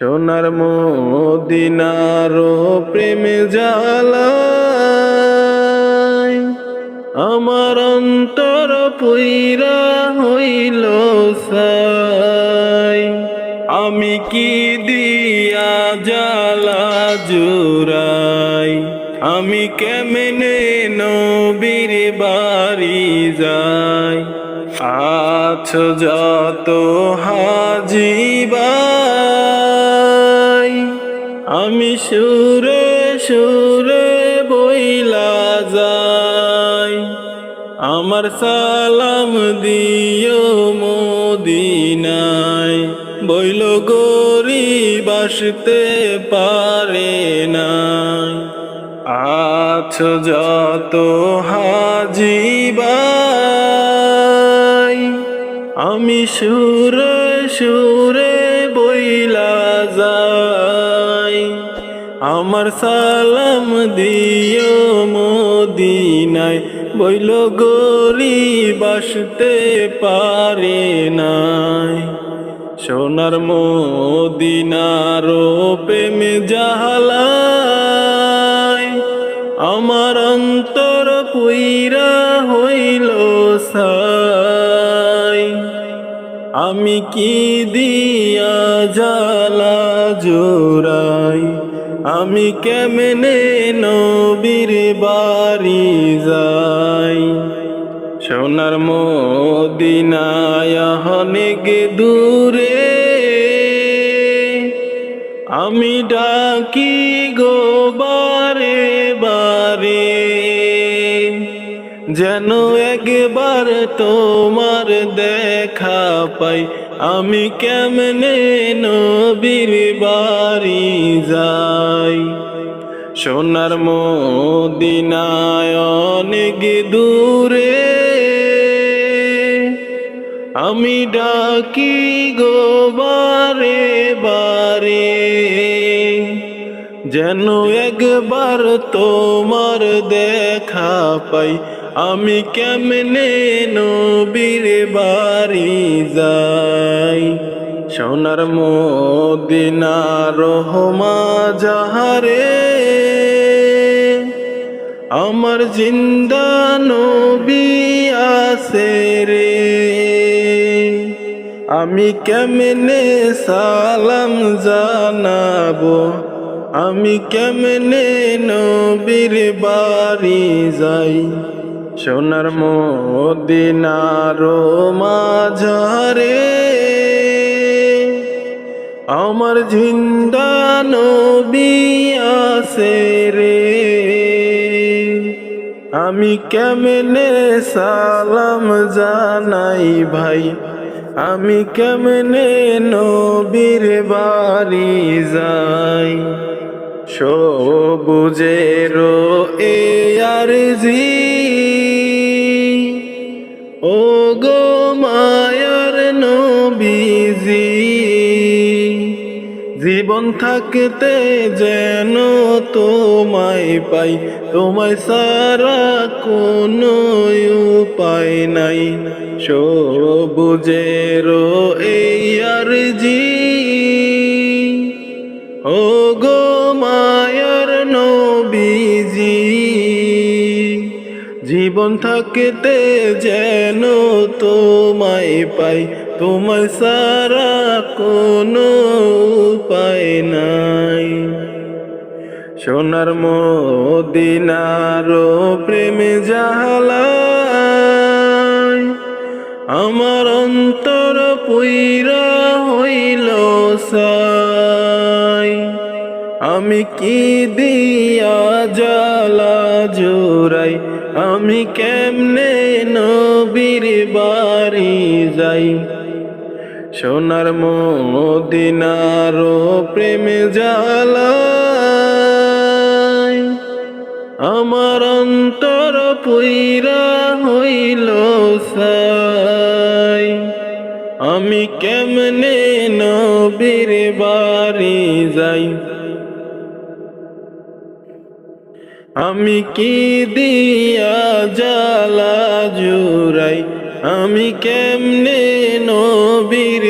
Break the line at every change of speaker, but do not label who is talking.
সোনার মদিনার প্রেমে জ্বালায়। আমার অন্তর পুইরা হইল সাই আমি কি দিয়া জালা জুরাই আমি কেমনে নবীর বাড়ি যাই? আছো যত হাজিবাই সুরে সুরে বইলা যাই আমার সালাম দিও মদিনায়। বইল গরি বাসতে পারে নাই। আছো যত হাজিবাই আমি সুরে সুরে বইলা যাই আমার সালাম দিও মদিনায়, বইল গরি বাসতে পারে নাই। সোনার মদিনার প্রেম জাহালায়, আমার অন্তর পুইরা হইল সাই আমি কি দিয়া জালা জোরাই আমি কেমনে নবীর বাড়ি যাই? সোনার মদিনায় অনেক দূরে। আমি ডাকি গো বারে বারে। যেন একবার তোমার দেখা পাই। আমি কেমনে নবীর বাড়ি যাই? সোনার মদিনায় অনেক দূরে। আমি ডাকি গো বারে বারে। যেন একবার তোমার দেখা পাই। আমি কেমনে নবীর বাড়ি যাই? সোনার মদিনা রহমা যাহারে, আমার জিন্দা নবী আছে রে। আমি কেমনে সালাম জানাব? আমি কেমনে নবীর বাড়ি যাই? সোনার মদিনার মাঝারে আমার জিন্দা নবী আছে রে। আমি কেমনে সালাম জানাই ভাই? আমি কেমনে নবীর বাড়ি যাই? সবুজের এ জীবন থাকতে যেন তোমায় পাই তোমায় সারা কোনো উপায় নাই। সবুজের এই জীবন থাকতে যেন তোমায় পাই, তোমার সারা কোনো উপায় নাই। সোনার মদিনার প্রেমে জাহালায় আমার অন্তর পুইরা হইল সাই আমি কি দিয়া জালা জোরাই আমি কেমনে নবীর বাড়ি যাই? সোনার মদিনার প্রেমে জালায় আমার অন্তর পুইরা হইল সাই। আমি কেমনে নবীর বাড়ি যাই? আমি কি দিয়া জালা জুরাই আমি কেমনে নবীর